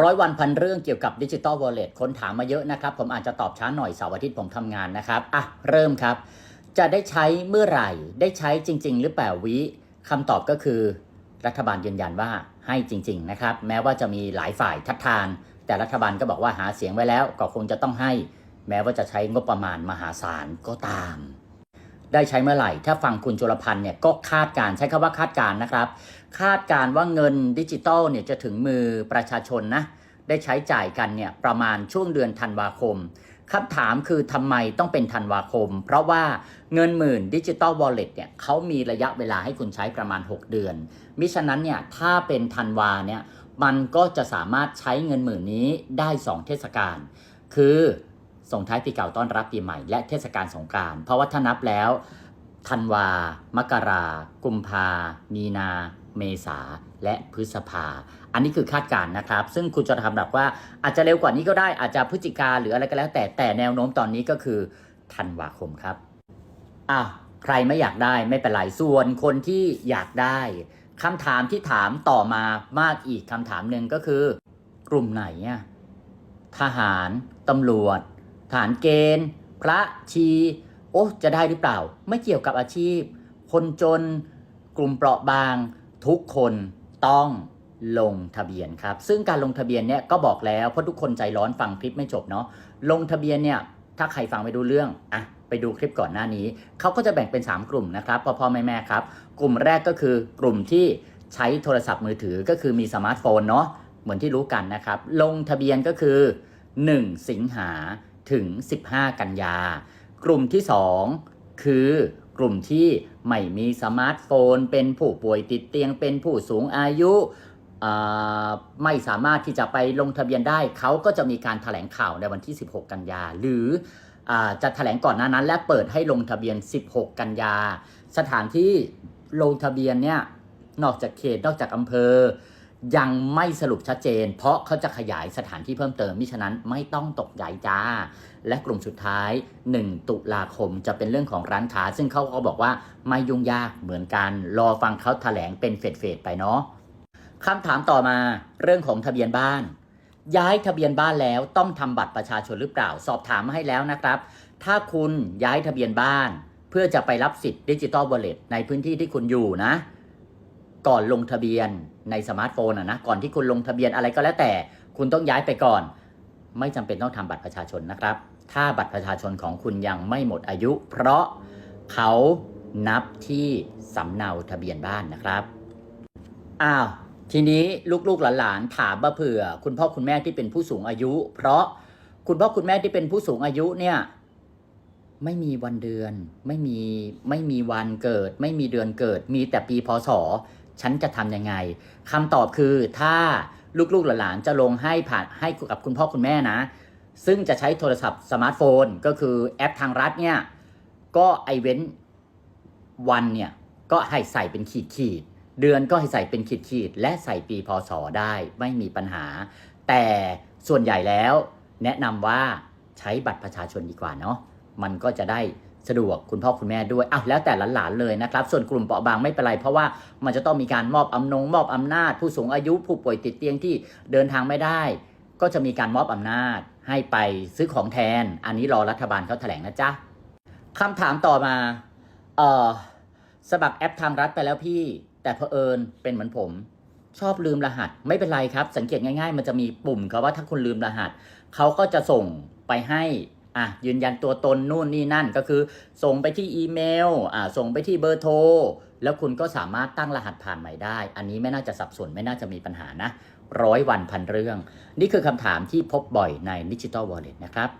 ร้อยวันพันเรื่องเกี่ยวกับดิจิ t a ลวอลเล็ตคนถามมาเยอะนะครับ ผมอาจจะตอบช้าหน่อยเสาร์อาทิตย์ผมทำงานนะครับ อะ เริ่มครับ จะได้ใช้เมื่อไหร่ ได้ใช้จริง ๆ หรือเปล่าวิคำตอบก็คือ รัฐบาลยืนยันว่าให้จริง ๆ นะครับ แม้ว่าจะมีหลายฝ่ายทัดทาน แต่รัฐบาลก็บอกว่าหาเสียงไว้แล้วก็คงจะต้องให้ แม้ว่าจะใช้งบประมาณมหาศาลก็ตาม ได้ใช้เมื่อไหร่ ถ้าฟังคุณจุลพันธ์เนี่ยก็คาดการใช้คำว่าคาดการนะครับ คาดการว่าเงินดิจิตอลเนี่ยจะถึงมือประชาชนนะได้ใช้จ่ายกันเนี่ยประมาณช่วงเดือนธันวาคมคำถามคือทำไมต้องเป็นธันวาคม เพราะว่าเงินหมื่นดิจิตอลวอลเล็ตเนี่ยเขามีระยะเวลาให้คุณใช้ประมาณ 6 เดือน มิฉะนั้นเนี่ยถ้าเป็นธันวาเนี่ยมันก็จะสามารถใช้เงินหมื่นนี้ได้ 2 เทศกาลคือ ส่งท้ายปีเก่าต้อนรับปีใหม่และเทศกาลสงกรานต์เพราะว่าถ้านับแล้วธันวา มกรา กุมภา มีนา เมษา และพฤษภา อันนี้คือคาดการณ์นะครับ ซึ่งคุณจะทำแบบว่าอาจจะเร็วกว่านี้ก็ได้ อาจจะพฤศจิกาหรืออะไรก็แล้ว แต่ แต่แนวโน้มตอนนี้ก็คือธันวาคมครับ อ้าว ใครไม่อยากได้ไม่เป็นไร ส่วนคนที่อยากได้คำถามที่ถามต่อมามากอีกคำถามหนึ่งก็คือ กลุ่มไหนอะทหาร ตำรวจ ทหารเกณฑ์ พระชี โอ้จะได้หรือเปล่า ไม่เกี่ยวกับอาชีพ คนจนกลุ่มเปราะบาง ทุกคนต้องลงทะเบียนครับ ซึ่งการลงทะเบียนเนี่ยก็บอกแล้วเพราะทุกคนใจร้อนฟังคลิปไม่จบเนาะลงทะเบียนเนี่ยถ้าใครฟังไม่ดูเรื่องอะไปดูคลิปก่อนหน้านี้ เขาก็จะแบ่งเป็น 3 กลุ่มนะครับพ่อพ่อแม่แม่ครับ กลุ่มแรกก็คือกลุ่มที่ใช้โทรศัพท์มือถือก็คือมีสมาร์ทโฟนเนาะเหมือนที่รู้กันนะครับ ลงทะเบียนก็คือ 1 สิงหา ถึง 15 กันยา กลุ่มที่ 2 คือกลุ่มที่ไม่มีสมาร์ทโฟน เป็นผู้ป่วยติดเตียง เป็นผู้สูงอายุอ่าไม่สามารถที่จะไปลงทะเบียนได้ เขาก็จะมีการถแถลงข่าวในวันที่ 16 กันยา หรืออาจะถแถลงก่อนหน้านั้น และเปิดให้ลงทะเบียน 16 กันยา สถานที่ลงทะเบียนเนี่ย นอกจากเขต นอกจากอำเภอ ยังไม่สรุปชัดเจน เพราะเขาจะขยายสถานที่เพิ่มเติมมิฉะนั้นไม่ต้องตกใจจ้า และกลุ่มสุดท้าย 1 ตุลาคมจะเป็นเรื่องของร้านค้า ซึ่งเขาก็บอกว่าไม่ยุ่งยากเหมือนกัน รอฟังเขาแถลงเป็นเฟดๆไปเนาะคำถามต่อมาเรื่องของทะเบียนบ้าน ย้ายทะเบียนบ้านแล้วต้องทำบัตรประชาชนหรือเปล่า สอบถามมาให้แล้วนะครับ ถ้าคุณย้ายทะเบียนบ้าน เพื่อจะไปรับสิทธิ์ดิจิตอลวอลเล็ตในพื้นที่ที่คุณอยู่นะ ก่อนลงทะเบียน ในสมาร์ทโฟนอะนะก่อนที่คุณลงทะเบียนอะไรก็แล้วแต่ คุณต้องย้ายไปก่อน ไม่จำเป็นต้องทำบัตรประชาชนนะครับ ถ้าบัตรประชาชนของคุณยังไม่หมดอายุ เพราะเขานับที่สำเนาทะเบียนบ้านนะครับอ้าวทีนี้ลูกๆหลานๆถามมาเผื่อ คุณพ่อคุณแม่ที่เป็นผู้สูงอายุ เพราะคุณพ่อคุณแม่ที่เป็นผู้สูงอายุเนี่ยไม่มีวันเดือน ไม่มีไม่มีวันเกิด ไม่มีเดือนเกิด มีแต่ปีพศ ฉันจะทำยังไงคำตอบคือถ้าลูกๆหลานๆจะลงให้ผ่านให้กับคุณพ่อคุณแม่นะ ซึ่งจะใช้โทรศัพท์สมาร์ทโฟน ก็คือแอปทางรัฐเนี่ย ก็ไอเว้นวันเนี่ย ก็ให้ใส่เป็นขีดขีด เดือนก็ให้ใส่เป็นขีดขีด และใส่ปีพศได้ไม่มีปัญหา แต่ส่วนใหญ่แล้ว แนะนำว่าใช้บัตรประชาชนดีกว่าเนาะมันก็จะได้ สะดวกคุณพ่อคุณแม่ด้วยอ้าวแล้วแต่หลานๆเลยนะครับ ส่วนกลุ่มเปราะบางไม่เป็นไรเพราะว่ามันจะต้องมีการมอบอำนงมอบอำนาจ ผู้สูงอายุผู้ป่วยติดเตียงที่เดินทางไม่ได้ ก็จะมีการมอบอำนาจให้ไปซื้อของแทน อันนี้รอรัฐบาลเขาแถลงนะจ๊ะคำถามต่อมาเออสมัครแอปทางรัฐไปแล้วพี่ แต่เผอิญเป็นเหมือนผม ชอบลืมรหัส ไม่เป็นไรครับ สังเกตง่าย ๆ มันจะมีปุ่มครับว่าถ้าคุณลืมรหัสเขาก็จะส่งไปให้ อะยืนยันตัวตนนู่นนี่นั่นก็คือ ส่งไปที่อีเมลอ่าส่งไปที่เบอร์โทรแล้วคุณก็สามารถตั้งรหัสผ่านใหม่ได้ อันนี้ไม่น่าจะสับสนไม่น่าจะมีปัญหานะร้อยวันพันเรื่อง นี่คือคำถามที่พบบ่อยในดิจิ t a ลวอลเล็ตนะครับ